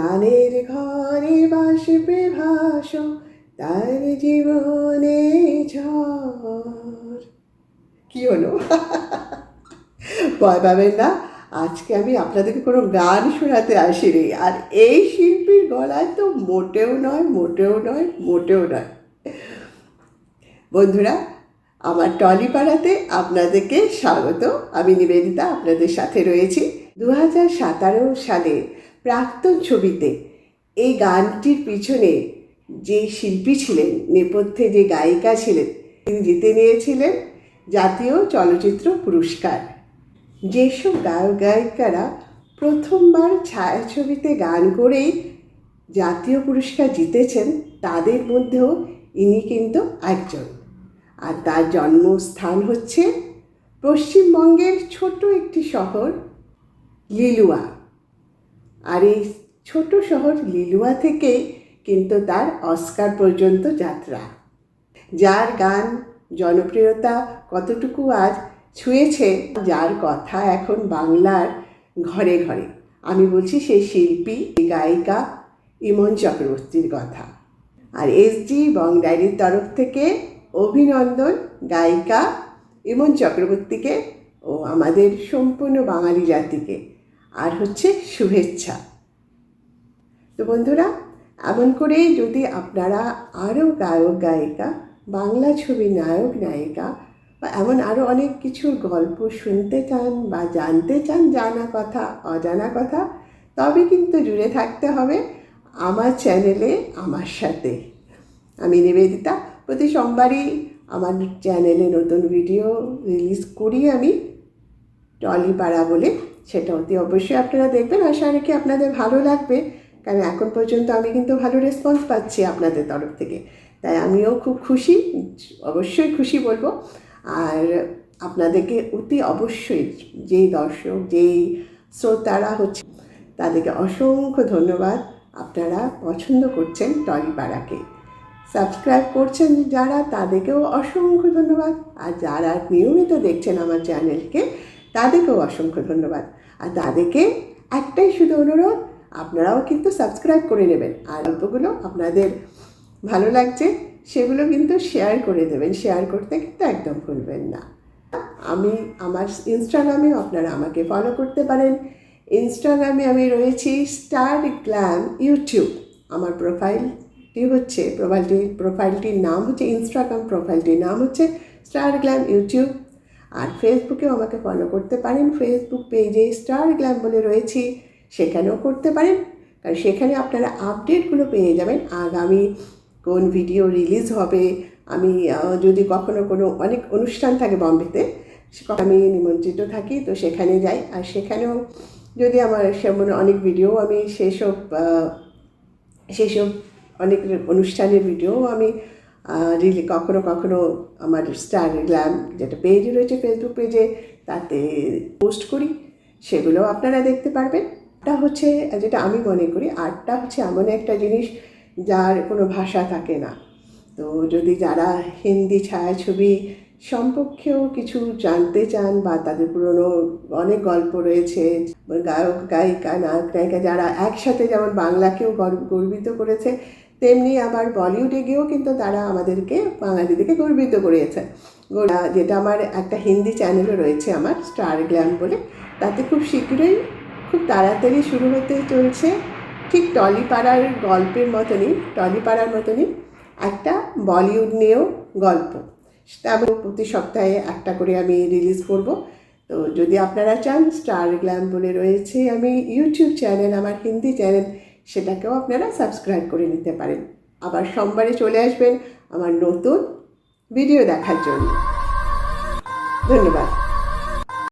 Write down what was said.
প্রাণের ঘরে বাসবে ভাস, তার জীবনে কি হলো? ভয় পাবেন না, আজকে আমি আপনাদেরকে কোনো গান শোনাতে আসিনি। আর এই শিল্পীর গলায় তো মোটেও নয় মোটেও নয় মোটেও নয়। বন্ধুরা, আমার টলিপাড়াতে আপনাদেরকে স্বাগত। আমি নিবেদিতা, আপনাদের সাথে রয়েছি। দু হাজার সতেরো সালে প্রাক্তন ছবিতে এই গানটির পিছনে যে শিল্পী ছিলেন, নেপথ্যে যে গায়িকা ছিলেন, তিনি জিতে নিয়েছিলেন জাতীয় চলচ্চিত্র পুরস্কার। যেসব গায়ক গায়িকারা প্রথমবার ছায়াছবিতে গান করেই জাতীয় পুরস্কার জিতেছেন, তাদের মধ্যেও ইনি কিন্তু একজন। আর তার জন্মস্থান হচ্ছে পশ্চিমবঙ্গের ছোট একটি শহর লিলুয়া। আর এই ছোট শহর লিলুয়া থেকে কিন্তু তার অস্কার পর্যন্ত যাত্রা। যার গান, জনপ্রিয়তা কতটুকু আজ ছুঁয়েছে, যার কথা এখন বাংলার ঘরে ঘরে। আমি বলছি সেই শিল্পী গায়িকা ইমন চক্রবর্তীর কথা। আর এসজি বং ডায়েরির তরফ থেকে অভিনন্দন গায়িকা ইমন চক্রবর্তীকে ও আমাদের সম্পূর্ণ বাঙালি জাতিকে। আর হচ্ছে শুভেচ্ছা। তো বন্ধুরা, এমন করে যদি আপনারা আরও গায়ক, গায়িকা, বাংলা ছবির নায়ক, নায়িকা বা এমন আরও অনেক কিছুর গল্প শুনতে চান বা জানতে চান জানা কথা, অজানা কথা, তবে কিন্তু জুড়ে থাকতে হবে আমার চ্যানেলে, আমার সাথে। আমি নিবেদিতা। প্রতি সোমবারই আমার চ্যানেলে নতুন ভিডিও রিলিজ করি আমি। টলিপাড়া বলে, সেটা অতি অবশ্যই আপনারা দেখবেন। আশা রাখি আপনাদের ভালো লাগবে। কারণ এখন পর্যন্ত আমি কিন্তু ভালো রেসপন্স পাচ্ছি আপনাদের তরফ থেকে। তাই আমিও খুব খুশি, অবশ্যই খুশি বলব। আর আপনাদেরকে অতি অবশ্যই যেই দর্শক, যেই শ্রোতারা হচ্ছে, তাদেরকে অসংখ্য ধন্যবাদ। আপনারা পছন্দ করছেন টলিপাড়াকে। সাবস্ক্রাইব করছেন যারা, তাদেরকেও অসংখ্য ধন্যবাদ। আর যারা নিয়মিত দেখছেন আমার চ্যানেলকে তাদেরকেও অসংখ্য ধন্যবাদ। আর তাদেরকে একটাই শুধু অনুরোধ, আপনারাও কিন্তু সাবস্ক্রাইব করে নেবেন। আর গল্পগুলো আপনাদের ভালো লাগছে, সেগুলো কিন্তু শেয়ার করে দেবেন। শেয়ার করতে কিন্তু একদম ভুলবেন না। আমি আমার ইনস্টাগ্রামেও আপনারা আমাকে ফলো করতে পারেন। ইনস্টাগ্রামে আমি রয়েছি স্টার গ্ল্যাম ইউটিউব আমার প্রোফাইলটি হচ্ছে প্রোফাইলটির প্রোফাইলটির নাম হচ্ছে ইনস্টাগ্রাম প্রোফাইলটির নাম হচ্ছে স্টার গ্ল্যাম ইউটিউব আর ফেসবুকেও আমাকে ফলো করতে পারেন। ফেসবুক পেজে স্টার গ্ল্যাম বলে রয়েছি, সেখানেও করতে পারেন। কারণ সেখানে আপনারা আপডেটগুলো পেয়ে যাবেন। আগামী কোন ভিডিও রিলিজ হবে, আমি যদি কখনো কোনো অনেক অনুষ্ঠান থাকে বম্বেতে আমি নিমন্ত্রিত থাকি, তো সেখানে যাই। আর সেখানেও যদি আমার সেমন অনেক ভিডিও আমি সেসব সেসব অনেক অনুষ্ঠানের ভিডিও আমি রিলি কখনো কখনো আমার স্টার গ্ল্যাম যেটা পেজ রয়েছে ফেসবুক পেজে তাতে পোস্ট করি। সেগুলোও আপনারা দেখতে পারবেন। এটা হচ্ছে, যেটা আমি মনে করি আর্টটা হচ্ছে এমন একটা জিনিস যার কোনো ভাষা থাকে না। তো যদি যারা হিন্দি ছায়াছবি সম্পর্কেও কিছু জানতে চান বা তাদের পুরনো অনেক গল্প রয়েছে, গায়ক, গায়িকা, নায়ক, নায়িকা যারা একসাথে যেমন বাংলাকেও গর্ব- গর্বিত করেছে তেমনি আবার বলিউডে গিয়েও কিন্তু তারা আমাদেরকে বাঙালিদেরকে গর্বিত গোটা যেটা আমার একটা হিন্দি চ্যানেলও রয়েছে আমার, স্টার গ্ল্যাম বলে, তাতে খুব শীঘ্রই খুব তাড়াতাড়ি শুরু হতে চলছে ঠিক টলিপাড়ার গল্পের মতনই, টলিপাড়ার মতনই একটা বলিউড নিয়েও গল্প। আমি প্রতি সপ্তাহে একটা করে আমি রিলিজ করব। তো যদি আপনারা চান, স্টার গ্ল্যাম বলে রয়েছে আমি ইউটিউব চ্যানেল, আমার হিন্দি চ্যানেল সেটাকেও আপনারা সাবস্ক্রাইব করে নিতে পারেন। আবার সোমবারে চলে আসবেন আমার নতুন ভিডিও দেখার জন্য। ধন্যবাদ।